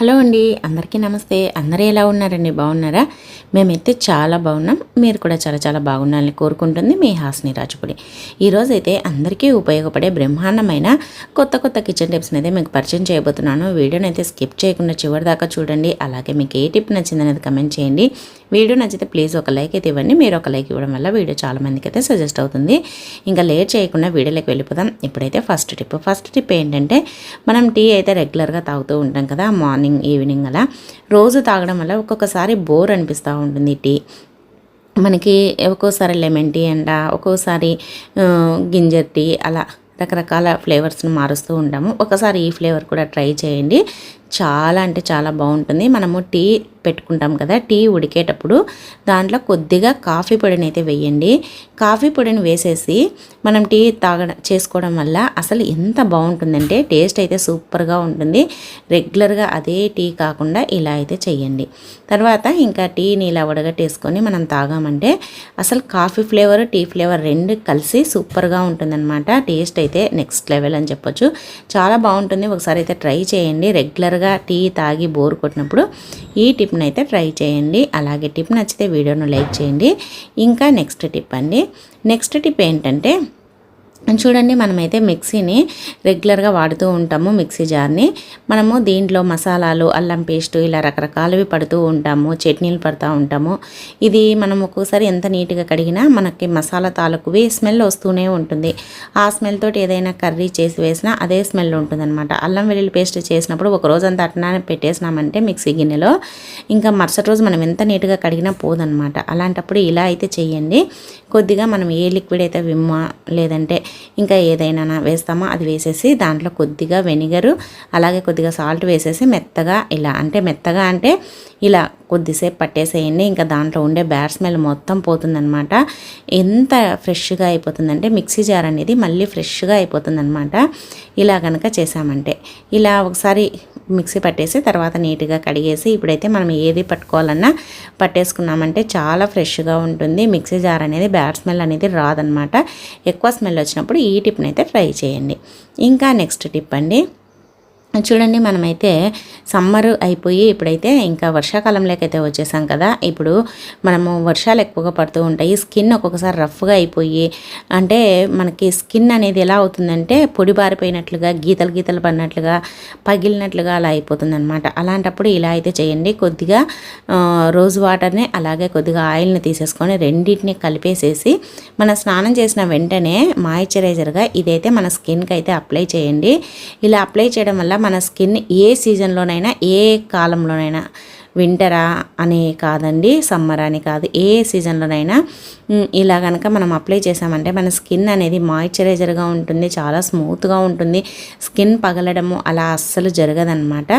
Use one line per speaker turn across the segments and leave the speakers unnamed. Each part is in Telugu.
హలో అండి అందరికీ నమస్తే. అందరూ ఎలా ఉన్నారండి? బాగున్నారా? మేమైతే చాలా బాగున్నాం. మీరు కూడా చాలా చాలా బాగున్నారని కోరుకుంటుంది మీ హాస్ని రాజుపుడి. ఈరోజైతే అయితే అందరికీ ఉపయోగపడే బ్రహ్మాండమైన కొత్త కొత్త కిచెన్ టిప్స్ని అయితే మీకు పరిచయం చేయబోతున్నాను. వీడియోని అయితే స్కిప్ చేయకుండా చివరి దాకా చూడండి. అలాగే మీకు ఏ టిప్ నచ్చిందనేది కమెంట్ చేయండి. వీడియో నచ్చితే ప్లీజ్ ఒక లైక్ అయితే ఇవ్వండి. మీరు ఒక లైక్ ఇవ్వడం వల్ల వీడియో చాలా మందికి అయితే సజెస్ట్ అవుతుంది. ఇంకా లేట్ చేయకుండా వీడియోలోకి వెళ్ళిపోదాం. ఇప్పుడైతే ఫస్ట్ టిప్ ఫస్ట్ టిప్ ఏంటంటే మనం టీ అయితే రెగ్యులర్గా తాగుతూ ఉంటాం కదా మార్నింగ్ ఈవినింగ్ అలా. రోజు తాగడం వల్ల ఒక్కొక్కసారి బోర్ అనిపిస్తూ ఉంటుంది టీ మనకి ఒక్కోసారి లెమన్ టీ అంట ఒక్కోసారి గింజర్ టీ అలా రకరకాల ఫ్లేవర్స్ని మారుస్తూ ఉంటాము. ఒకసారి ఈ ఫ్లేవర్ కూడా ట్రై చేయండి. చాలా అంటే చాలా బాగుంటుంది. మనము టీ పెట్టుకుంటాం కదా టీ ఉడికేటప్పుడు దాంట్లో కొద్దిగా కాఫీ పొడిని అయితే వేయండి. కాఫీ పొడిని వేసేసి మనం టీ తాగడం చేసుకోవడం వల్ల అసలు ఎంత బాగుంటుందంటే టేస్ట్ అయితే సూపర్గా ఉంటుంది. రెగ్యులర్గా అదే టీ కాకుండా ఇలా అయితే చేయండి తర్వాత ఇంకా టీని ఇలా వడగట్టేసుకొని మనం తాగామంటే అసలు కాఫీ ఫ్లేవర్ టీ ఫ్లేవర్ రెండు కలిసి సూపర్గా ఉంటుందన్నమాట. టేస్ట్ అయితే నెక్స్ట్ లెవెల్ అని చెప్పొచ్చు. చాలా బాగుంటుంది. ఒకసారి అయితే ట్రై చేయండి. రెగ్యులర్గా టీ తాగి బోర్ కొట్టినప్పుడు ఈ టిప్ని అయితే ట్రై చేయండి. అలాగే టిప్ నచ్చితే వీడియోను లైక్ చేయండి. ఇంకా నెక్స్ట్ టిప్ అండి. నెక్స్ట్ టిప్ ఏంటంటే చూడండి మనమైతే మిక్సీని రెగ్యులర్గా వాడుతూ ఉంటాము మిక్సీ జార్ని. మనము దీంట్లో మసాలాలు అల్లం పేస్ట్ ఇలా రకరకాలవి పడుతూ ఉంటాము చట్నీలు పడుతూ ఉంటాము. ఇది మనం ఒక్కోసారి ఎంత నీట్గా కడిగినా మనకి మసాలా తాలూకువి స్మెల్ వస్తూనే ఉంటుంది. ఆ స్మెల్ తోటి ఏదైనా కర్రీ చేసి వేసినా అదే స్మెల్ ఉంటుందన్నమాట. అల్లం వెల్లుల్లి పేస్ట్ చేసినప్పుడు ఒక రోజు అట్లా పెట్టేసినామంటే మిక్సీ గిన్నెలో. ఇంకా మరుసటి రోజు మనం ఎంత నీట్గా కడిగినా పోదనమాట అలాంటప్పుడు ఇలా అయితే చేయండి కొద్దిగా మనం ఏ లిక్విడ్ అయితే విమ్మా లేదంటే ఇంకా ఏదైనా వేస్తామో అది వేసేసి దాంట్లో కొద్దిగా వెనిగరు అలాగే కొద్దిగా సాల్ట్ వేసేసి మెత్తగా ఇలా అంటే మెత్తగా అంటే ఇలా కొద్దిసేపు పట్టేసేయండి. ఇంకా దాంట్లో ఉండే బ్యాడ్ స్మెల్ మొత్తం పోతుందనమాట ఎంత ఫ్రెష్గా అయిపోతుందంటే మిక్సీ జార్ అనేది మళ్ళీ ఫ్రెష్గా అయిపోతుందనమాట ఇలా కనుక చేసామంటే ఇలా ఒకసారి మిక్సీ పట్టేసి తర్వాత నీట్గా కడిగేసి ఇప్పుడైతే మనం ఏది పట్టుకోవాలన్నా పట్టేసుకున్నామంటే చాలా ఫ్రెష్గా ఉంటుంది. మిక్సీ జార్ అనేది బ్యాడ్ స్మెల్ అనేది రాదనమాట. ఎక్కువ స్మెల్ వచ్చినప్పుడు ఈ టిప్ని అయితే ట్రై చేయండి. ఇంకా నెక్స్ట్ టిప్ అండి. చూడండి మనమైతే సమ్మర్ అయిపోయి ఇప్పుడైతే ఇంకా వర్షాకాలంలోకైతే అయితే వచ్చేసాం కదా. ఇప్పుడు మనము వర్షాలు ఎక్కువగా పడుతూ ఉంటాయి. స్కిన్ ఒక్కొక్కసారి రఫ్గా అయిపోయి అంటే మనకి స్కిన్ అనేది ఎలా అవుతుందంటే పొడి బారిపోయినట్లుగా గీతలు గీతలు పడినట్లుగా పగిలినట్లుగా అలా అయిపోతుందన్నమాట. అలాంటప్పుడు ఇలా అయితే చేయండి. కొద్దిగా రోజ్ వాటర్ని అలాగే కొద్దిగా ఆయిల్ని తీసేసుకొని రెండింటిని కలిపేసేసి మన స్నానం చేసిన వెంటనే మాయిశ్చరైజర్గా ఇదైతే మన స్కిన్కి అయితే అప్లై చేయండి. ఇలా అప్లై చేయడం వల్ల మన స్కిన్ ఏ సీజన్లోనైనా ఏ కాలంలోనైనా. వింటరా అని కాదండి సమ్మర్ అని కాదు. ఏ సీజన్లోనైనా ఇలా కనుక మనం అప్లై చేసామంటే మన స్కిన్ అనేది మాయిశ్చరైజర్గా ఉంటుంది చాలా స్మూత్గా ఉంటుంది. స్కిన్ పగలడము అలా అస్సలు జరగదన్నమాట.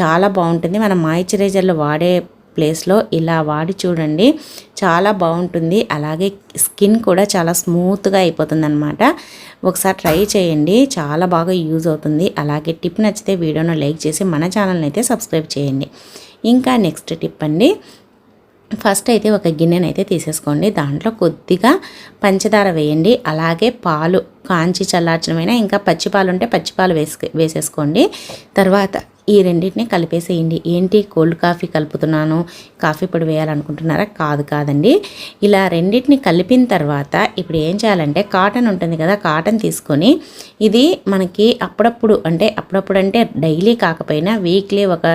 చాలా బాగుంటుంది. మనం మాయిశ్చరైజర్లు వాడే ప్లేస్లో ఇలా వాడి చూడండి. చాలా బాగుంటుంది. అలాగే స్కిన్ కూడా చాలా స్మూత్గా అయిపోతుంది అనమాట ఒకసారి ట్రై చేయండి. చాలా బాగా యూజ్ అవుతుంది. అలాగే టిప్ నచ్చితే వీడియోను లైక్ చేసి మన ఛానల్ని అయితే సబ్స్క్రైబ్ చేయండి. ఇంకా నెక్స్ట్ టిప్ అండి. ఫస్ట్ అయితే ఒక గిన్నెనైతే అయితే తీసేసుకోండి. దాంట్లో కొద్దిగా పంచదార వేయండి. అలాగే పాలు కాంచి చల్లార్చడమైనా ఇంకా పచ్చిపాలు ఉంటే పచ్చిపాలు వేసుకో వేసేసుకోండి. తర్వాత ఈ రెండింటిని కలిపేసేయండి. ఏంటి? కోల్డ్ కాఫీ కలుపుతున్నాను. కాఫీ పొడి వేయాలనుకుంటున్నారా? కాదు కాదండి. ఇలా రెండింటిని కలిపిన తర్వాత ఇప్పుడు ఏం చేయాలంటే కాటన్ ఉంటుంది కదా కాటన్ తీసుకొని ఇది మనకి అప్పుడప్పుడు అంటే అప్పుడప్పుడు అంటే డైలీ కాకపోయినా వీక్లీ ఒక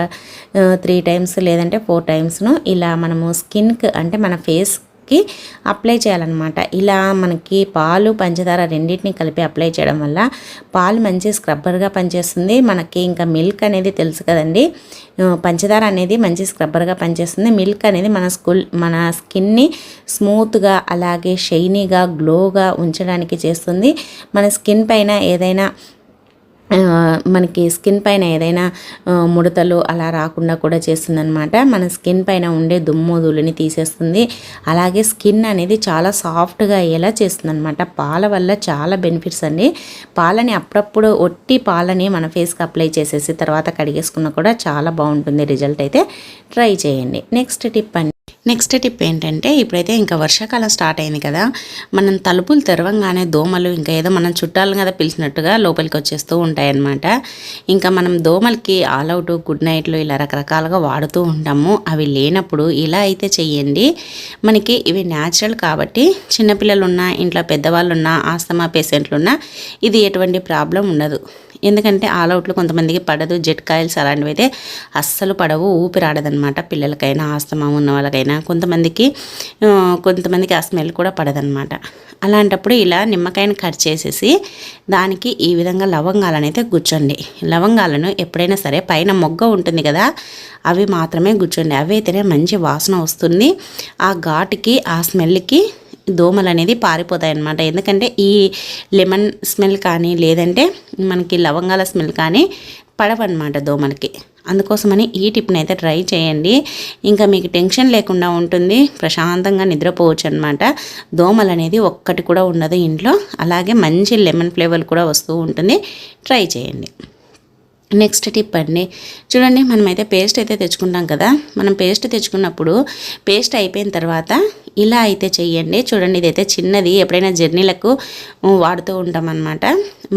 త్రీ టైమ్స్ లేదంటే ఫోర్ టైమ్స్ను ఇలా మనము స్కిన్కి అంటే మన ఫేస్ కి అప్లై చేయాలన్నమాట. ఇలా మనకి పాలు పంచదార రెండింటిని కలిపి అప్లై చేయడం వల్ల పాలు మంచి స్క్రబ్బర్గా పనిచేస్తుంది. మనకి ఇంకా మిల్క్ అనేది తెలుసు కదండి. పంచదార అనేది మంచి స్క్రబ్బర్గా పనిచేస్తుంది. మిల్క్ అనేది మన స్కూల్ మన స్కిన్ని స్మూత్గా అలాగే షైనీగా గ్లోగా ఉంచడానికి చేస్తుంది. మన స్కిన్ పైన ఏదైనా మనకి స్కిన్ పైన ఏదైనా ముడతలు అలా రాకుండా కూడా చేస్తుందన్నమాట. మన స్కిన్ పైన ఉండే దుమ్ము ధూళిని తీసేస్తుంది. అలాగే స్కిన్ అనేది చాలా సాఫ్ట్గా అయ్యేలా చేస్తుందనమాట పాల వల్ల చాలా బెనిఫిట్స్ అండి. పాలని అప్పుడప్పుడు ఒట్టి పాలని మన ఫేస్కి అప్లై చేసేసి తర్వాత కడిగేసుకున్నా కూడా చాలా బాగుంటుంది. రిజల్ట్ అయితే ట్రై చేయండి. నెక్స్ట్ టిప్ అండి.
నెక్స్ట్ టిప్ ఏంటంటే ఇప్పుడైతే ఇంకా వర్షాకాలం స్టార్ట్ అయింది కదా మనం తలుపులు తెరవంగానే దోమలు ఇంకా ఏదో మనం చుట్టాలను కదా పిలిచినట్టుగా లోపలికి వచ్చేస్తూ ఉంటాయన్నమాట. ఇంకా మనం దోమలకి ఆల్ అవుట్ గుడ్ నైట్లు ఇలా రకరకాలుగా వాడుతూ ఉంటాము. అవి లేనప్పుడు ఇలా అయితే చెయ్యండి. మనకి ఇవి న్యాచురల్ కాబట్టి చిన్నపిల్లలు ఉన్నా ఇంట్లో పెద్దవాళ్ళు ఉన్నా ఆస్తమా పేషెంట్లు ఉన్నా ఇది ఎటువంటి ప్రాబ్లం ఉండదు. ఎందుకంటే ఆల్ అవుట్లు కొంతమందికి పడదు జెట్ కాయిల్స్ అలాంటివి అయితే అస్సలు పడవు ఊపిరాడదనమాట పిల్లలకైనా ఆస్తమా ఉన్న వాళ్ళకైనా. కొంతమందికి కొంతమందికి ఆ స్మెల్ కూడా పడదనమాట అలాంటప్పుడు ఇలా నిమ్మకాయని కట్ చేసేసి దానికి ఈ విధంగా లవంగాలను అయితే గుచ్చండి. లవంగాలను ఎప్పుడైనా సరే పైన మొగ్గ ఉంటుంది కదా అవి మాత్రమే గుచ్చండి. అవి అయితేనే మంచి వాసన వస్తుంది. ఆ ఘాటుకి ఆ స్మెల్కి దోమలు అనేది పారిపోతాయి అన్నమాట ఎందుకంటే ఈ లెమన్ స్మెల్ కానీ లేదంటే మనకి లవంగాల స్మెల్ కానీ పడవన్నమాట దోమలకి. అందుకోసమని ఈ టిప్ని అయితే ట్రై చేయండి. ఇంకా మీకు టెన్షన్ లేకుండా ఉంటుంది ప్రశాంతంగా నిద్రపోవచ్చు అనమాట దోమలు అనేది ఒక్కటి కూడా ఉండదు ఇంట్లో. అలాగే మంచి లెమన్ ఫ్లేవర్ కూడా వస్తూ ఉంటుంది. ట్రై చేయండి. నెక్స్ట్ టిప్ అండి. చూడండి మనమైతే పేస్ట్ అయితే తెచ్చుకుంటాం కదా. మనం పేస్ట్ తెచ్చుకున్నప్పుడు పేస్ట్ అయిపోయిన తర్వాత ఇలా అయితే చెయ్యండి. చూడండి ఇదైతే చిన్నది ఎప్పుడైనా జర్నీలకు వాడుతూ ఉంటాం అనమాట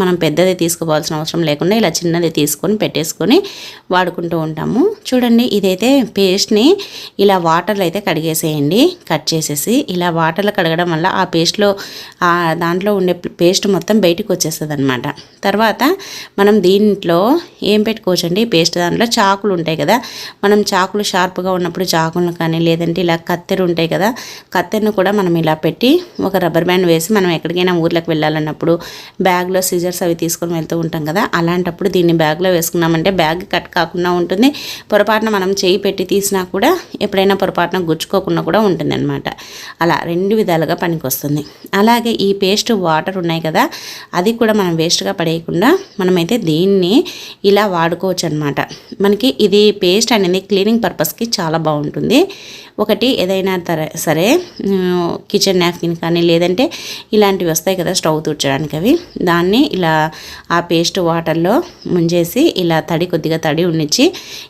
మనం పెద్దది తీసుకోవాల్సిన అవసరం లేకుండా ఇలా చిన్నది తీసుకొని పెట్టేసుకొని వాడుకుంటూ ఉంటాము. చూడండి ఇదైతే పేస్ట్ని ఇలా వాటర్లో అయితే కడిగేసేయండి. కట్ చేసేసి ఇలా వాటర్లో కడగడం వల్ల ఆ పేస్ట్లో ఆ దాంట్లో ఉండే పేస్ట్ మొత్తం బయటికి వచ్చేస్తుంది అనమాట తర్వాత మనం దీంట్లో ఏం పెట్టుకోవచ్చండి? పేస్ట్ దాంట్లో చాకులు ఉంటాయి కదా. మనం చాకులు షార్ప్గా ఉన్నప్పుడు చాకులను కానీ లేదంటే ఇలా కత్తెర ఉంటాయి కదా. కత్తెరను కూడా మనం ఇలా పెట్టి ఒక రబ్బర్ బ్యాండ్ వేసి మనం ఎక్కడికైనా ఊర్లకు వెళ్ళాలన్నప్పుడు బ్యాగ్లో సిజర్స్ అవి తీసుకొని వెళ్తూ ఉంటాం కదా. అలాంటప్పుడు దీన్ని బ్యాగ్లో వేసుకున్నామంటే బ్యాగ్ కట్ కాకుండా ఉంటుంది. పొరపాటున మనం చేయి పెట్టి తీసినా కూడా ఎప్పుడైనా పొరపాటున గుచ్చుకోకుండా కూడా ఉంటుంది అనమాట అలా రెండు విధాలుగా పనికొస్తుంది. అలాగే ఈ పేస్ట్ వాటర్ ఉన్నాయి కదా. అది కూడా మనం వేస్ట్గా పడేయకుండా మనమైతే దీన్ని ఇలా ఇలా వాడుకోవచ్చు అనమాట మనకి ఇది పేస్ట్ అనేది క్లీనింగ్ పర్పస్కి చాలా బాగుంటుంది. ఒకటి ఏదైనా సరే కిచెన్ నాప్కిన్ కానీ లేదంటే ఇలాంటివి వస్తాయి కదా స్టవ్ తుడ్చడానికి అవి. దాన్ని ఇలా ఆ పేస్ట్ వాటర్లో ముంజేసి ఇలా తడి కొద్దిగా తడి ఉండిచ్చి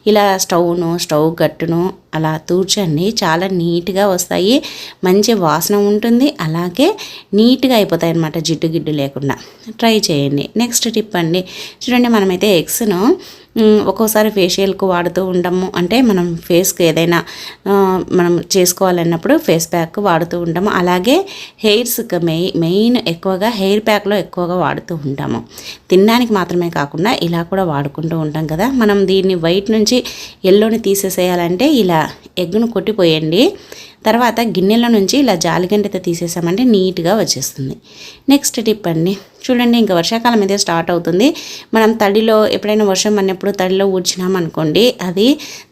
ఇలా స్టవ్ను స్టవ్ గట్టును అలా తూర్చండి చాలా నీట్గా వస్తాయి. మంచి వాసన ఉంటుంది. అలాగే నీట్గా అయిపోతాయి అన్నమాట జిడ్డు గిడ్డు లేకుండా. ట్రై చేయండి. నెక్స్ట్ టిప్ అండి. చూడండి మనమైతే ఎగ్స్ను ఒక్కోసారి ఫేషియల్కు వాడుతూ ఉంటాము అంటే మనం ఫేస్కి ఏదైనా మనం చేసుకోవాలన్నప్పుడు ఫేస్ ప్యాక్ వాడుతూ ఉంటాము అలాగే హెయిర్స్ మెయి మెయిన్ ఎక్కువగా హెయిర్ ప్యాక్లో ఎక్కువగా వాడుతూ ఉంటాము తినడానికి మాత్రమే కాకుండా ఇలా కూడా వాడుకుంటూ ఉంటాం కదా. మనం దీన్ని వైట్ నుంచి ఎల్లోని తీసేసేయాలంటే ఇలా ఎగ్గును కొట్టిపోయండి. తర్వాత గిన్నెల నుంచి ఇలా జాలిగంటతో తీసేసామంటే నీట్గా వచ్చేస్తుంది. నెక్స్ట్ టిప్ అండి. చూడండి ఇంకా వర్షాకాలం అయితే స్టార్ట్ అవుతుంది. మనం తడిలో ఎప్పుడైనా వర్షం పడినప్పుడు తడిలో ఊడ్చినామనుకోండి అది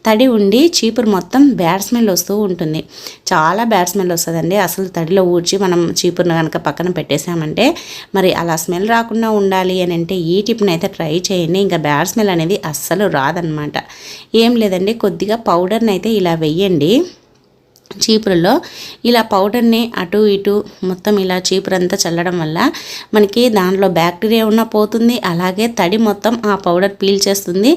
తడి ఉండి చీపురు మొత్తం బ్యాడ్ స్మెల్ వస్తూ ఉంటుంది. చాలా బ్యాడ్ స్మెల్ వస్తుందండి. అసలు తడిలో ఊడ్చి మనం చీపురును కనుక పక్కన పెట్టేసామంటే మరి అలా స్మెల్ రాకుండా ఉండాలి అని అంటే ఈ టిప్ని అయితే ట్రై చేయండి. ఇంకా బ్యాడ్ స్మెల్ అనేది అస్సలు రాదనమాట. ఏం లేదండి కొద్దిగా పౌడర్ని అయితే ఇలా వెయ్యండి చీపురులో ఇలా పౌడర్ని అటు ఇటు మొత్తం ఇలా చీపురు అంతా చల్లడం వల్ల మనకి దాంట్లో బ్యాక్టీరియా ఉన్న పోతుంది. అలాగే తడి మొత్తం ఆ పౌడర్ పీల్ చేస్తుంది.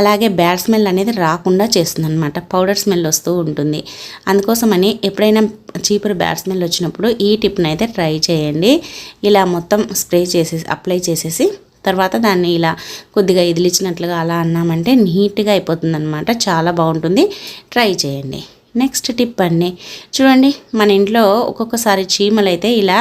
అలాగే బ్యాడ్ స్మెల్ అనేది రాకుండా చేస్తుంది అనమాట పౌడర్ స్మెల్ వస్తూ ఉంటుంది. అందుకోసమని ఎప్పుడైనా చీపురు బ్యాడ్ స్మెల్ వచ్చినప్పుడు ఈ టిప్ని అయితే ట్రై చేయండి. ఇలా మొత్తం స్ప్రే చేసేసి అప్లై చేసేసి తర్వాత దాన్ని ఇలా కొద్దిగా ఇదిలిచ్చినట్లుగా అలా అన్నామంటే నీట్గా అయిపోతుంది అనమాట చాలా బాగుంటుంది. ట్రై చేయండి. నెక్స్ట్ టిప్ అండి. చూడండి మన ఇంట్లో ఒక్కొక్కసారి చీమలు అయితే ఇలా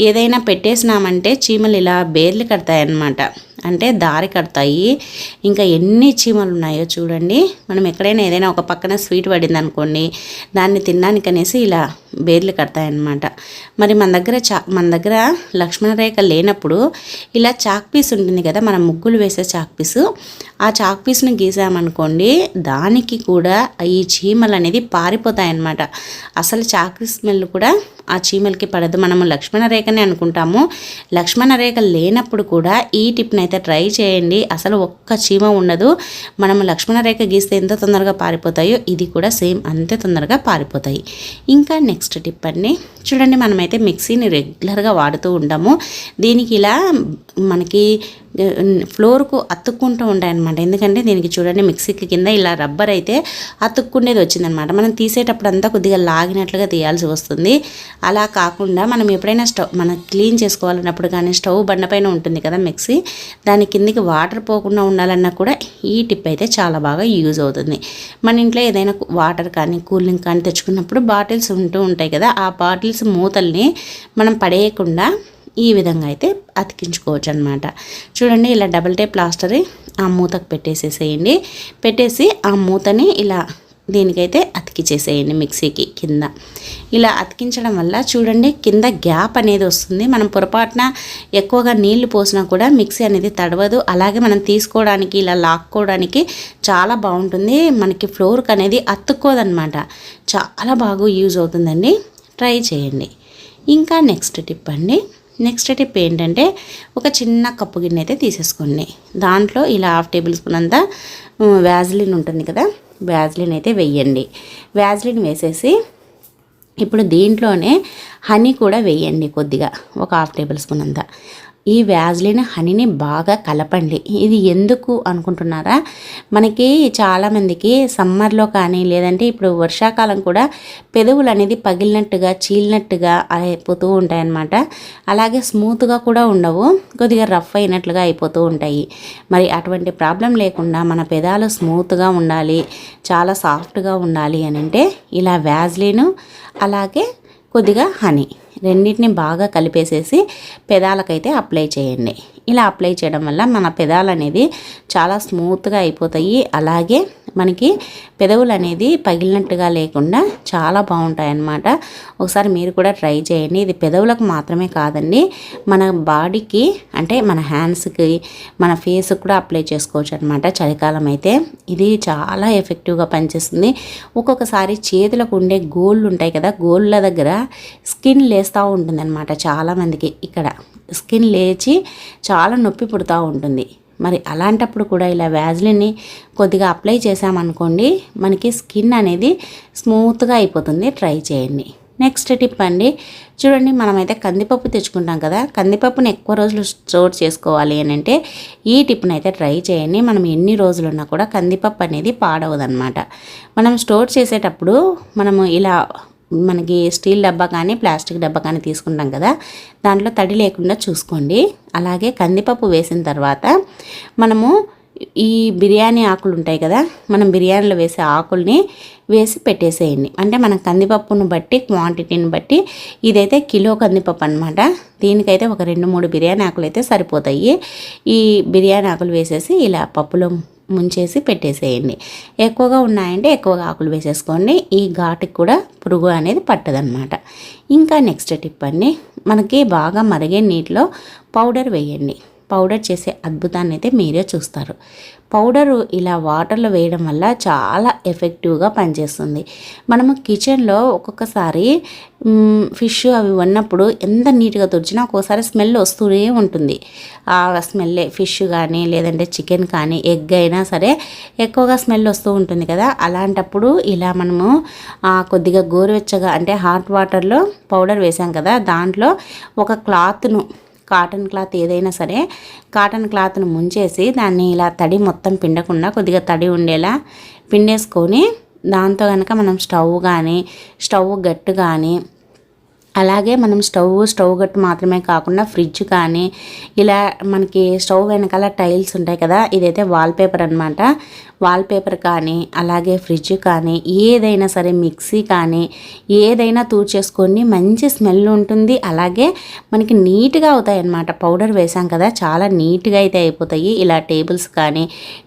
ఏదైనా పెట్టేసినామంటే చీమలు ఇలా బేర్లు కడతాయన్నమాట. అంటే దారి కడతాయి. ఇంకా ఎన్ని చీమలు ఉన్నాయో చూడండి. మనం ఎక్కడైనా ఏదైనా ఒక పక్కన స్వీట్ పడింది అనుకోండి దాన్ని తినడానికనేసి ఇలా బేర్లు కడతాయన్నమాట. మరి మన దగ్గర చా మన దగ్గర లక్ష్మణ రేఖ లేనప్పుడు ఇలా చాక్ పీస్ ఉంటుంది కదా మనం ముగ్గులు వేసే చాక్ పీసు. ఆ చాక్ పీస్ని గీసామనుకోండి దానికి కూడా ఈ చీమలు అనేది పారిపోతాయి అన్నమాట అసలు చాక్ పీస్ స్మెల్ కూడా ఆ చీమలకి పడదు. మనము లక్ష్మణ రేఖనే అనుకుంటాము. లక్ష్మణ రేఖ లేనప్పుడు కూడా ఈ టిప్ని అయితే ట్రై చేయండి. అసలు ఒక్క చీమ ఉండదు. మనము లక్ష్మణ రేఖ గీస్తే ఎంత తొందరగా పారిపోతాయో ఇది కూడా సేమ్ అంతే తొందరగా పారిపోతాయి. ఇంకా నెక్స్ట్ టిప్ అండి. చూడండి మనమైతే మిక్సీని రెగ్యులర్గా వాడుతూ ఉంటాము. దీనికి ఇలా మనకి ఫ్లోర్కు అతుక్కుంటూ ఉంటాయన్నమాట. ఎందుకంటే దీనికి చూడండి మిక్సీకి కింద ఇలా రబ్బర్ అయితే అతుక్కుండేది వచ్చిందనమాట మనం తీసేటప్పుడు అంతా కొద్దిగా లాగినట్లుగా తీయాల్సి వస్తుంది. అలా కాకుండా మనం ఎప్పుడైనా స్టవ్ మనం క్లీన్ చేసుకోవాలన్నప్పుడు కానీ స్టవ్ బండపైన ఉంటుంది కదా మిక్సీ దాని కిందికి వాటర్ పోకుండా ఉండాలన్నా కూడా ఈ టిప్ అయితే చాలా బాగా యూజ్ అవుతుంది. మన ఇంట్లో ఏదైనా వాటర్ కానీ కూలింగ్ కానీ తెచ్చుకున్నప్పుడు బాటిల్స్ ఉంటూ ఉంటాయి కదా ఆ బాటిల్స్ మూతల్ని మనం పడేయకుండా ఈ విధంగా అయితే అతికించుకోవచ్చు అనమాట చూడండి ఇలా డబల్ టేప్ ప్లాస్టర్ ఆ మూతకు పెట్టేసేసేయండి. పెట్టేసి ఆ మూతని ఇలా దీనికైతే అతికిచ్చేసేయండి మిక్సీకి కింద. ఇలా అతికించడం వల్ల చూడండి కింద గ్యాప్ అనేది వస్తుంది. మనం పొరపాటున ఎక్కువగా నీళ్ళు పోసినా కూడా మిక్సీ అనేది తడవదు. అలాగే మనం తీసుకోవడానికి ఇలా లాక్కోవడానికి చాలా బాగుంటుంది. మనకి ఫ్లోర్కి అనేది అతుక్కోదనమాట చాలా బాగా యూజ్ అవుతుందండి. ట్రై చేయండి. ఇంకా నెక్స్ట్ టిప్ అండి. నెక్స్ట్ టిప్ ఏంటంటే ఒక చిన్న కప్పు గిన్నె అయితే తీసేసుకోండి. దాంట్లో ఇలా హాఫ్ టేబుల్ స్పూన్ అంతా వ్యాజ్లిన్ ఉంటుంది కదా వ్యాజ్లిన్ అయితే వెయ్యండి వ్యాజ్లిన్ వేసేసి ఇప్పుడు దీంట్లోనే హనీ కూడా వేయండి కొద్దిగా ఒక హాఫ్ టేబుల్ స్పూన్ అంతా. ఈ వ్యాజ్లిన్ హనీని బాగా కలపండి. ఇది ఎందుకు అనుకుంటున్నారా? మనకి చాలామందికి సమ్మర్లో కానీ లేదంటే ఇప్పుడు వర్షాకాలం కూడా పెదవులు అనేది పగిలినట్టుగా చీలినట్టుగా అయిపోతూ ఉంటాయన్నమాట. అలాగే స్మూత్గా కూడా ఉండవు. కొద్దిగా రఫ్ అయినట్లుగా అయిపోతూ ఉంటాయి. మరి అటువంటి ప్రాబ్లం లేకుండా మన పెదాలు స్మూత్గా ఉండాలి చాలా సాఫ్ట్గా ఉండాలి అని అంటే ఇలా వ్యాజ్లిన్ అలాగే కొద్దిగా హనీ. రెండింటిని బాగా కలిపేసేసి పెదాలకైతే అప్లై చేయండి. ఇలా అప్లై చేయడం వల్ల మన పెదాలు అనేది చాలా స్మూత్గా అయిపోతాయి. అలాగే మనకి పెదవులు అనేది పగిలినట్టుగా లేకుండా చాలా బాగుంటాయి అన్నమాట ఒకసారి మీరు కూడా ట్రై చేయండి. ఇది పెదవులకు మాత్రమే కాదండి మన బాడీకి అంటే మన హ్యాండ్స్కి మన ఫేస్కి కూడా అప్లై చేసుకోవచ్చు అనమాట చలికాలం అయితే. ఇది చాలా ఎఫెక్టివ్గా పనిచేస్తుంది. ఒక్కొక్కసారి చేతులకు ఉండే గోళ్ళు ఉంటాయి కదా గోళ్ళ దగ్గర స్కిన్ లేస్తూ ఉంటుంది అనమాట చాలామందికి ఇక్కడ. స్కిన్ లేచి చాలా నొప్పి పుడుతూ ఉంటుంది. మరి అలాంటప్పుడు కూడా ఇలా వ్యాజ్లిన్ని కొద్దిగా అప్లై చేసామనుకోండి మనకి స్కిన్ అనేది స్మూత్గా అయిపోతుంది. ట్రై చేయండి. నెక్స్ట్ టిప్ అండి చూడండి మనమైతే కందిపప్పు తెచ్చుకుంటాం కదా కందిపప్పుని ఎక్కువ రోజులు స్టోర్ చేసుకోవాలి అని అంటే ఈ టిప్ని అయితే ట్రై చేయండి. మనం ఎన్ని రోజులు ఉన్నా కూడా కందిపప్పు అనేది పాడవదనమాట. మనం స్టోర్ చేసేటప్పుడు మనము ఇలా మనకి స్టీల్ డబ్బా కానీ ప్లాస్టిక్ డబ్బా కానీ తీసుకుంటాం కదా. దాంట్లో తడి లేకుండా చూసుకోండి. అలాగే కందిపప్పు వేసిన తర్వాత మనము ఈ బిర్యానీ ఆకులు ఉంటాయి కదా మనం బిర్యానీలో వేసే ఆకుల్ని వేసి పెట్టేసేయండి. అంటే మనం కందిపప్పును బట్టి క్వాంటిటీని బట్టి ఇదైతే కిలో కందిపప్పు అనమాట దీనికైతే ఒక రెండు మూడు బిర్యానీ ఆకులు అయితే సరిపోతాయి. ఈ బిర్యానీ ఆకులు వేసేసి ఇలా పప్పులో ముంచేసి పెట్టేసేయండి. ఎక్కువగా ఉన్నాయంటే ఎక్కువగా ఆకులు వేసేసుకోండి. ఈ ఘాటుకి కూడా పురుగు అనేది పట్టదనమాట ఇంకా నెక్స్ట్ టిప్ అండి మనకి బాగా మరిగే నీటిలో పౌడర్ వేయండి. పౌడర్ చేసే అద్భుతాన్ని అయితే మీరే చూస్తారు. పౌడరు ఇలా వాటర్లో వేయడం వల్ల చాలా ఎఫెక్టివ్గా పనిచేస్తుంది. మనము కిచెన్లో ఒక్కొక్కసారి ఫిష్ అవి ఉన్నప్పుడు ఎంత నీట్గా తుడిచినా ఒక్కోసారి స్మెల్ వస్తూనే ఉంటుంది. ఆ స్మెల్లే ఫిష్ కానీ లేదంటే చికెన్ కానీ ఎగ్ అయినా సరే ఎక్కువగా స్మెల్ వస్తూ ఉంటుంది కదా. అలాంటప్పుడు ఇలా మనము కొద్దిగా గోరువెచ్చగా అంటే హాట్ వాటర్లో పౌడర్ వేసాం కదా. దాంట్లో ఒక క్లాత్ను కాటన్ క్లాత్ ఏదైనా సరే కాటన్ క్లాత్ను ముంచేసి దాన్ని ఇలా తడి మొత్తం పిండకుండా కొద్దిగా తడి ఉండేలా పిండేసుకొని దాంతో కనుక మనం స్టవ్ కానీ స్టవ్ గట్టు కానీ అలాగే మనం స్టవ్ స్టవ్ గట్టు మాత్రమే కాకుండా ఫ్రిడ్జ్ కానీ ఇలా మనకి స్టవ్ వెనకాల టైల్స్ ఉంటాయి కదా ఇదైతే వాల్పేపర్ అనమాట వాల్పేపర్ కానీ అలాగే ఫ్రిడ్జ్ కానీ ఏదైనా సరే మిక్సీ కానీ ఏదైనా తూర్చేసుకోండి మంచి స్మెల్ ఉంటుంది. అలాగే మనకి నీట్గా అవుతాయి అన్నమాట. పౌడర్ వేసాం కదా చాలా నీట్గా అయితే అయిపోతాయి. ఇలా టేబుల్స్ కానీ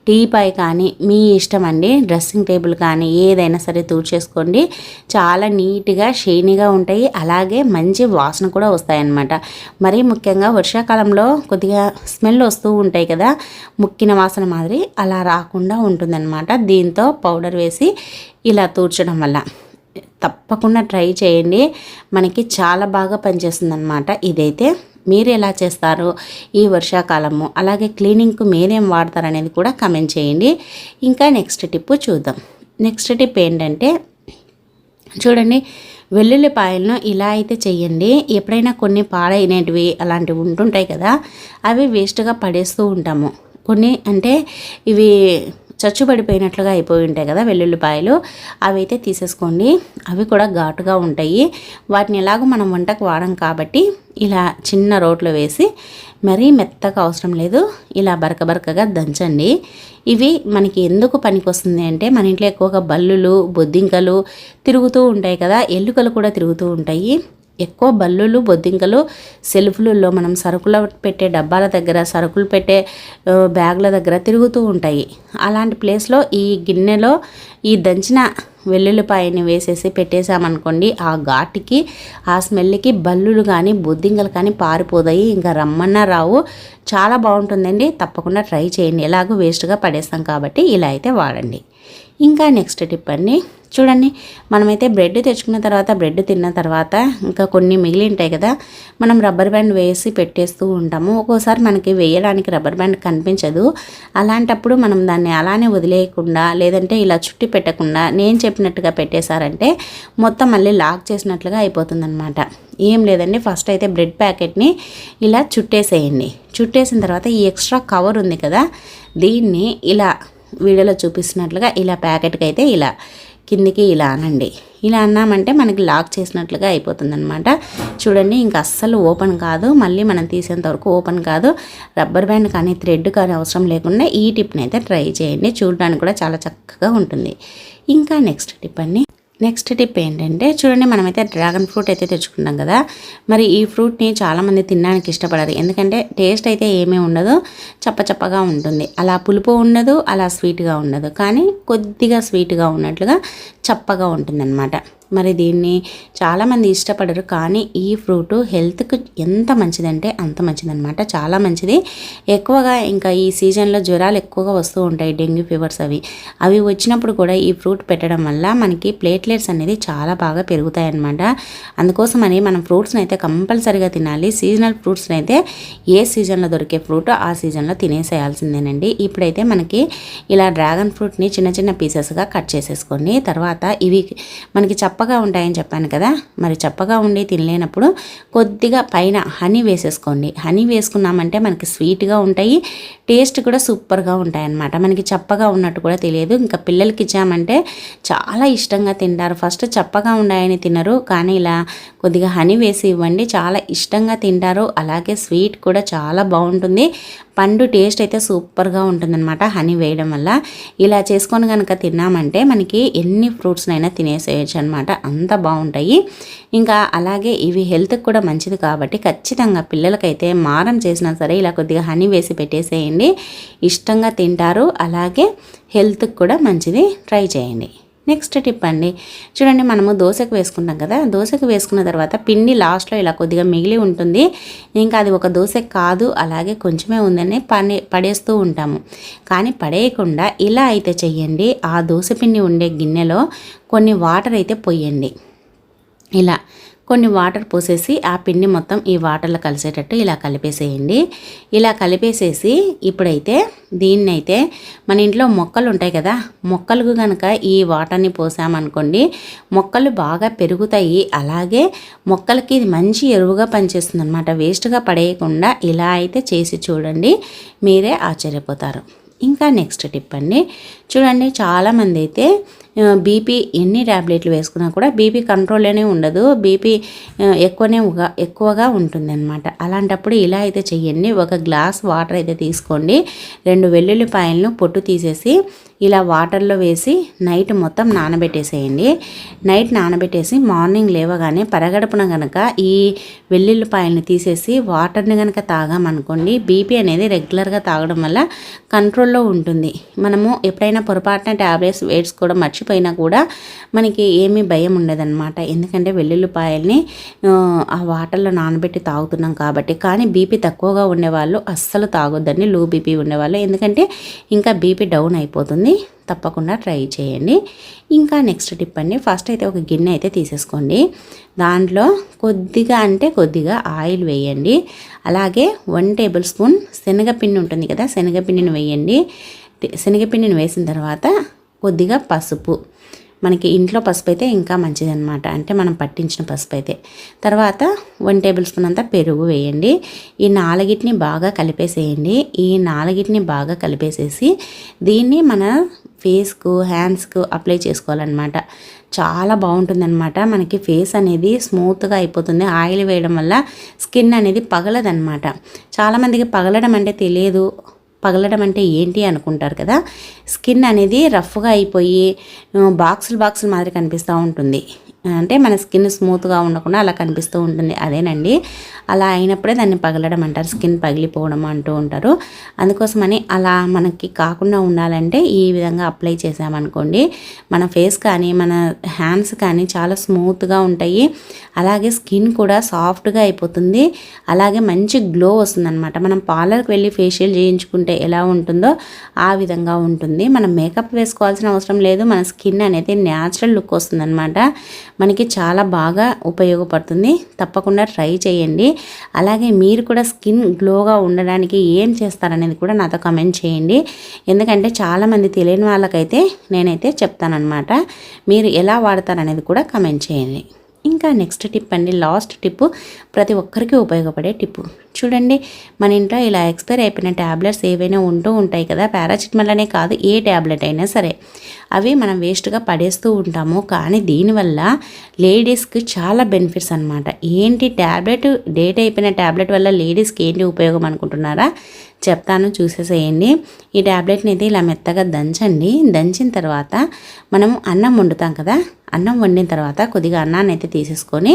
టీ కానీ మీ ఇష్టం అండి. డ్రెస్సింగ్ టేబుల్ కానీ ఏదైనా సరే తూర్చేసుకోండి చాలా నీట్గా షైనీగా ఉంటాయి. అలాగే మంచి వాసన కూడా వస్తాయన్నమాట. మరీ ముఖ్యంగా వర్షాకాలంలో కొద్దిగా స్మెల్ వస్తూ ఉంటాయి కదా ముక్కిన వాసన మాదిరి అలా రాకుండా ఉంటుందన్నమాట. దీంతో పౌడర్ వేసి ఇలా తూర్చడం వల్ల. తప్పకుండా ట్రై చేయండి. మనకి చాలా బాగా పనిచేస్తుంది అనమాట ఇదైతే. మీరు ఎలా చేస్తారు ఈ వర్షాకాలము? అలాగే క్లీనింగ్కు మీరేం వాడతారు అనేది కూడా కమెంట్ చేయండి. ఇంకా నెక్స్ట్ టిప్ చూద్దాం. నెక్స్ట్ టిప్ ఏంటంటే చూడండి వెల్లుల్లిపాయలను ఇలా అయితే చేయండి ఎప్పుడైనా కొన్ని పాడైనటివి అలాంటివి ఉంటుంటాయి కదా అవి వేస్ట్గా పడేస్తూ ఉంటాము. కొన్ని అంటే ఇవి చచ్చుబడిపోయినట్లుగా అయిపోయి ఉంటాయి కదా వెల్లుల్లిపాయలు. అవి అయితే తీసేసుకోండి. అవి కూడా ఘాటుగా ఉంటాయి. వాటిని ఎలాగో మనం వంటకు వాడం కాబట్టి ఇలా చిన్న రోట్లో వేసి మరీ మెత్తగా అవసరం లేదు. ఇలా బరక బరకగా దంచండి. ఇవి మనకి ఎందుకు పనికొస్తుంది అంటే మన ఇంట్లో ఎక్కువగా బల్లులు బొద్దింకలు తిరుగుతూ ఉంటాయి కదా. ఎల్లుకలు కూడా తిరుగుతూ ఉంటాయి. ఎక్కువ బల్లులు బొద్దింకలు సెల్ఫ్లలో మనం సరుకులు పెట్టే డబ్బాల దగ్గర సరుకులు పెట్టే బ్యాగుల దగ్గర తిరుగుతూ ఉంటాయి. అలాంటి ప్లేస్లో ఈ గిన్నెలో ఈ దంచిన వెల్లుల్లిపాయని వేసేసి పెట్టేశామనుకోండి ఆ ఘాటుకి ఆ స్మెల్కి బల్లులు కానీ బొద్దింకలు కానీ పారిపోతాయి. ఇంకా రమ్మన్నా రావు. చాలా బాగుంటుందండి. తప్పకుండా ట్రై చేయండి. ఎలాగో వేస్ట్గా పడేస్తాం కాబట్టి ఇలా అయితే వాడండి. ఇంకా నెక్స్ట్ టిప్ అండి. చూడండి మనమైతే బ్రెడ్ తెచ్చుకున్న తర్వాత బ్రెడ్ తిన్న తర్వాత ఇంకా కొన్ని మిగిలి ఉంటాయి కదా మనం రబ్బర్ బ్యాండ్ వేసి పెట్టేస్తూ ఉంటాము. ఒక్కోసారి మనకి వేయడానికి రబ్బర్ బ్యాండ్ కనిపించదు. అలాంటప్పుడు మనం దాన్ని అలానే వదిలేయకుండా లేదంటే ఇలా చుట్టి పెట్టకుండా నేను చెప్పినట్టుగా పెట్టేశారంటే మొత్తం మళ్ళీ లాక్ చేసినట్లుగా అయిపోతుందన్నమాట. ఏం లేదండి ఫస్ట్ అయితే బ్రెడ్ ప్యాకెట్ని ఇలా చుట్టేసేయండి. చుట్టేసిన తర్వాత ఈ ఎక్స్ట్రా కవర్ ఉంది కదా దీన్ని ఇలా వీడియోలో చూపిస్తున్నట్లుగా ఇలా ప్యాకెట్కి అయితే ఇలా కిందికి ఇలా అనండి. ఇలా అన్నామంటే మనకి లాక్ చేసినట్లుగా అయిపోతుంది అనమాట చూడండి ఇంకా అస్సలు ఓపెన్ కాదు. మళ్ళీ మనం తీసేంత వరకు ఓపెన్ కాదు. రబ్బర్ బ్యాండ్ కానీ థ్రెడ్ కానీ అవసరం లేకుండా ఈ టిప్ని అయితే ట్రై చేయండి. చూడడానికి కూడా చాలా చక్కగా ఉంటుంది. ఇంకా నెక్స్ట్ టిప్ అండి. నెక్స్ట్ టిప్ ఏంటంటే చూడండి మనమైతే డ్రాగన్ ఫ్రూట్ అయితే తెచ్చుకున్నాం కదా. మరి ఈ ఫ్రూట్ని చాలామంది తినడానికి ఇష్టపడరు. ఎందుకంటే టేస్ట్ అయితే ఏమీ ఉండదు. చప్ప చప్పగా ఉంటుంది. అలా పులుపు ఉండదు అలా స్వీట్గా ఉండదు. కానీ కొద్దిగా స్వీట్గా ఉన్నట్లుగా చప్పగా ఉంటుందన్నమాట. మరి దీన్ని చాలామంది ఇష్టపడరు. కానీ ఈ ఫ్రూట్ హెల్త్కి ఎంత మంచిదంటే అంత మంచిదన్నమాట. చాలా మంచిది. ఎక్కువగా ఇంకా ఈ సీజన్లో జ్వరాలు ఎక్కువగా వస్తూ ఉంటాయి. డెంగ్యూ ఫీవర్స్ అవి. అవి వచ్చినప్పుడు కూడా ఈ ఫ్రూట్ పెట్టడం వల్ల మనకి ప్లేట్లెట్స్ అనేది చాలా బాగా పెరుగుతాయి అన్నమాట అందుకోసమని మనం ఫ్రూట్స్ని అయితే కంపల్సరీగా తినాలి. సీజనల్ ఫ్రూట్స్ని అయితే ఏ సీజన్లో దొరికే ఫ్రూట్ ఆ సీజన్లో తినేసేయాల్సిందేనండి. ఇప్పుడైతే మనకి ఇలా డ్రాగన్ ఫ్రూట్ని చిన్న చిన్న పీసెస్గా కట్ చేసేసుకోండి తర్వాత ఇవి మనకి చప్పగా ఉంటాయని చెప్పాను కదా మరి చప్పగా ఉండి తినలేనప్పుడు కొద్దిగా పైన హనీ వేసేసుకోండి. హనీ వేసుకున్నామంటే మనకి స్వీట్గా ఉంటాయి టేస్ట్ కూడా సూపర్గా ఉంటాయి అన్నమాట మనకి చప్పగా ఉన్నట్టు కూడా తెలియదు. ఇంకా పిల్లలకి ఇచ్చామంటే చాలా ఇష్టంగా తింటారు. ఫస్ట్ చప్పగా ఉన్నాయని తినరు కానీ ఇలా కొద్దిగా హనీ వేసి ఇవ్వండి. చాలా ఇష్టంగా తింటారు. అలాగే స్వీట్ కూడా చాలా బాగుంటుంది. పండు టేస్ట్ అయితే సూపర్గా ఉంటుందన్నమాట హనీ వేయడం వల్ల. ఇలా చేసుకొని కనుక తిన్నామంటే మనకి ఎన్ని ఫ్రూట్స్నైనా తినేసేయచ్చు అనమాట అంత బాగుంటాయి. ఇంకా అలాగే ఇవి హెల్త్కి కూడా మంచిది కాబట్టి ఖచ్చితంగా పిల్లలకైతే మారం చేసినా సరే ఇలా కొద్దిగా హనీ వేసి పెట్టేసేయండి. ఇష్టంగా తింటారు. అలాగే హెల్త్కి కూడా మంచిది. ట్రై చేయండి. నెక్స్ట్ టిప్ అండి. చూడండి మనము దోశకు వేసుకుంటాం కదా దోశకు వేసుకున్న తర్వాత పిండి లాస్ట్లో ఇలా కొద్దిగా మిగిలి ఉంటుంది. ఇంకా అది ఒక దోశ కాదు అలాగే కొంచెమే ఉందని పని పడేస్తూ ఉంటాము. కానీ పడేయకుండా ఇలా అయితే చెయ్యండి. ఆ దోశ పిండి ఉండే గిన్నెలో కొన్ని వాటర్ అయితే పొయ్యండి ఇలా కొన్ని వాటర్ పోసేసి ఆ పిండి మొత్తం ఈ వాటర్లో కలిసేటట్టు ఇలా కలిపేసేయండి. ఇలా కలిపేసేసి ఇప్పుడైతే దీన్నైతే మన ఇంట్లో మొక్కలు ఉంటాయి కదా మొక్కలకు కనుక ఈ వాటర్ని పోసామనుకోండి మొక్కలు బాగా పెరుగుతాయి. అలాగే మొక్కలకి ఇది మంచి ఎరువుగా పనిచేస్తుంది అనమాట వేస్ట్గా పడేయకుండా ఇలా అయితే చేసి చూడండి మీరే ఆశ్చర్యపోతారు. ఇంకా నెక్స్ట్ టిప్ అండి చూడండి చాలామంది అయితే బీపీ ఎన్ని ట్యాబ్లెట్లు వేసుకున్నా కూడా బీపీ కంట్రోల్లోనే ఉండదు. బీపీ ఎక్కువనే ఎక్కువగా ఎక్కువగా ఉంటుందన్నమాట. అలాంటప్పుడు ఇలా అయితే చెయ్యండి. ఒక గ్లాస్ వాటర్ అయితే తీసుకోండి. రెండు వెల్లుల్లిపాయలను పొట్టు తీసేసి ఇలా వాటర్లో వేసి నైట్ మొత్తం నానబెట్టేసేయండి. నైట్ నానబెట్టేసి మార్నింగ్ లేవగానే పరగడుపున గనక ఈ వెల్లుల్లిపాయలను తీసేసి వాటర్ని కనుక తాగామనుకోండి బీపీ అనేది రెగ్యులర్గా తాగడం వల్ల కంట్రోల్లో ఉంటుంది. మనము ఎప్పుడైనా పొరపాటున ట్యాబ్లెట్స్ వేసుకోవడం మర్చిపోయినా కూడా మనకి ఏమీ భయం ఉండదన్నమాట. ఎందుకంటే వెల్లుల్లిపాయల్ని ఆ, వాటర్లో నానబెట్టి తాగుతున్నాం కాబట్టి. కానీ బీపీ తక్కువగా ఉండేవాళ్ళు అస్సలు తాగొద్దండి. లో బీపీ ఉండేవాళ్ళు. ఎందుకంటే ఇంకా బీపీ డౌన్ అయిపోతుంది. తప్పకుండా ట్రై చేయండి. ఇంకా నెక్స్ట్ టిప్ అండి. ఫస్ట్ అయితే ఒక గిన్నె అయితే తీసేసుకోండి. దాంట్లో కొద్దిగా అంటే కొద్దిగా ఆయిల్ వేయండి. అలాగే వన్ టేబుల్ స్పూన్ శనగపిండి ఉంటుంది కదా శనగపిండిని వేయండి. శనగపిండిని వేసిన తర్వాత కొద్దిగా పసుపు. మనకి ఇంట్లో పసుపు అయితే ఇంకా మంచిదన్నమాట. అంటే మనం పట్టించిన పసుపు అయితే తర్వాత వన్ టేబుల్ స్పూన్ అంతా పెరుగు వేయండి. ఈ నాలుగిటిని బాగా కలిపేసేయండి. ఈ నాలుగిటిని బాగా కలిపేసేసి దీన్ని మన ఫేస్కు హ్యాండ్స్కు అప్లై చేసుకోవాలన్నమాట. చాలా బాగుంటుందన్నమాట. మనకి ఫేస్ అనేది స్మూత్గా అయిపోతుంది. ఆయిల్ వేయడం వల్ల స్కిన్ అనేది పగలదన్నమాట. చాలామందికి పగలడం అంటే తెలియదు. పగలడం అంటే ఏంటి అనుకుంటారు కదా? స్కిన్ అనేది రఫ్గా అయిపోయి బాక్సులు బాక్సులు మాదిరి కనిపిస్తూ ఉంటుంది. అంటే మన స్కిన్ స్మూత్గా ఉండకుండా అలా కనిపిస్తూ ఉంటుంది. అదేనండి. అలా అయినప్పుడే దాన్ని పగలడం అంటారు. స్కిన్ పగిలిపోవడం అంటూ ఉంటారు. అందుకోసమని అలా మనకి కాకుండా ఉండాలంటే ఈ విధంగా అప్లై చేసామనుకోండి మన ఫేస్ కానీ మన హ్యాండ్స్ కానీ చాలా స్మూత్గా ఉంటాయి. అలాగే స్కిన్ కూడా సాఫ్ట్గా అయిపోతుంది. అలాగే మంచి గ్లో వస్తుందన్నమాట. మనం పార్లర్కి వెళ్ళి ఫేషియల్ చేయించుకుంటే ఎలా ఉంటుందో ఆ విధంగా ఉంటుంది. మనం మేకప్ వేసుకోవాల్సిన అవసరం లేదు. మన స్కిన్ అనేది న్యాచురల్ లుక్ వస్తుందన్నమాట. మనకి చాలా బాగా ఉపయోగపడుతుంది. తప్పకుండా ట్రై చేయండి. అలాగే మీరు కూడా స్కిన్ గ్లోగా ఉండడానికి ఏం చేస్తారనేది కూడా నాతో కమెంట్ చేయండి. ఎందుకంటే చాలామంది తెలియని వాళ్ళకైతే నేనైతే చెప్తానమాట మీరు ఎలా వాడతారనేది కూడా కమెంట్ చేయండి. ఇంకా నెక్స్ట్ టిప్ అండి లాస్ట్ టిప్. ప్రతి ఒక్కరికి ఉపయోగపడే టిప్పు చూడండి మన ఇంట్లో ఇలా ఎక్స్పైర్ అయిపోయిన ట్యాబ్లెట్స్ ఏవైనా ఉంటూ ఉంటాయి కదా పారాసిటమాల్ అనే కాదు ఏ ట్యాబ్లెట్ అయినా సరే. అవి మనం వేస్ట్గా పడేస్తూ ఉంటాము. కానీ దీనివల్ల లేడీస్కి చాలా బెనిఫిట్స్ అనమాట ఏంటి ట్యాబ్లెట్ డేట్ అయిపోయిన ట్యాబ్లెట్ వల్ల లేడీస్కి ఏంటి ఉపయోగం అనుకుంటున్నారా? చెప్తాను చూసేసేయండి. ఈ ట్యాబ్లెట్ని అయితే ఇలా మెత్తగా దంచండి. దంచిన తర్వాత మనం అన్నం వండుతాం కదా? అన్నం వండిన తర్వాత కొద్దిగా అన్నాన్ని అయితే తీసేసుకొని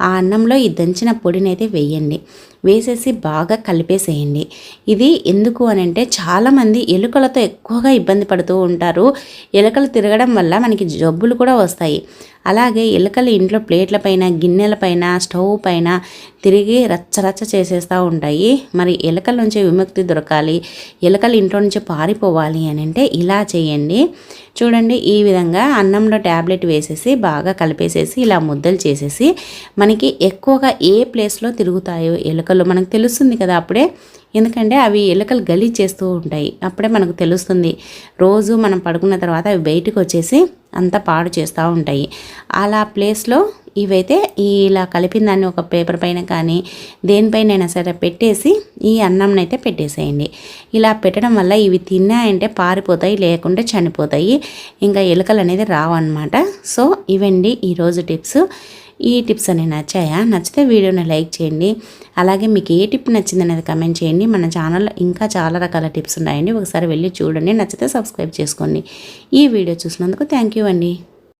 ఆ అన్నంలో ఈ దంచిన పొడిని అయితే వేయండి. వేసేసి బాగా కలిపేసేయండి. ఇది ఎందుకు అని అంటే చాలామంది ఎలుకలతో ఎక్కువగా ఇబ్బంది పడుతూ ఉంటారు. ఎలుకలు తిరగడం వల్ల మనకి జబ్బులు కూడా వస్తాయి. అలాగే ఎలుకలు ఇంట్లో ప్లేట్లపైన గిన్నెలపైన స్టవ్ పైన తిరిగి రచ్చరచ్చ చేసేస్తూ ఉంటాయి. మరి ఎలుకల నుంచి విముక్తి దొరకాలి. ఎలుకలు ఇంట్లో నుంచి పారిపోవాలి అని అంటే ఇలా చేయండి. చూడండి ఈ విధంగా అన్నంలో ట్యాబ్లెట్ వేసేసి బాగా కలిపేసేసి ఇలా ముద్దలు చేసేసి మనకి ఎక్కువగా ఏ ప్లేస్లో తిరుగుతాయో ఎలుకలు మనకు తెలుస్తుంది కదా అప్పుడే. ఎందుకంటే అవి ఎలుకలు గలీజ్ చేస్తూ ఉంటాయి. అప్పుడే మనకు తెలుస్తుంది. రోజు మనం పడుకున్న తర్వాత అవి బయటకు వచ్చేసి అంతా పాడు చేస్తూ ఉంటాయి. అలా ప్లేస్లో ఇవైతే ఇలా కలిపిన దాన్ని ఒక పేపర్ పైన కానీ దేనిపైనైనా సరే పెట్టేసి ఈ అన్నంని అయితే పెట్టేసేయండి. ఇలా పెట్టడం వల్ల ఇవి తిన్నాయంటే పారిపోతాయి లేకుంటే చనిపోతాయి ఇంకా ఎలుకలు అనేది రావన్నమాట. సో ఇవండి ఈరోజు టిప్స్. ఈ టిప్స్ అనేవి నచ్చాయా? నచ్చితే వీడియోని లైక్ చేయండి. అలాగే మీకు ఏ టిప్ నచ్చింది అనేది కమెంట్ చేయండి. మన ఛానల్లో ఇంకా చాలా రకాల టిప్స్ ఉన్నాయండి. ఒకసారి వెళ్ళి చూడండి. నచ్చితే సబ్స్క్రైబ్ చేసుకోండి. ఈ వీడియో చూసినందుకు థ్యాంక్ యూ అండి.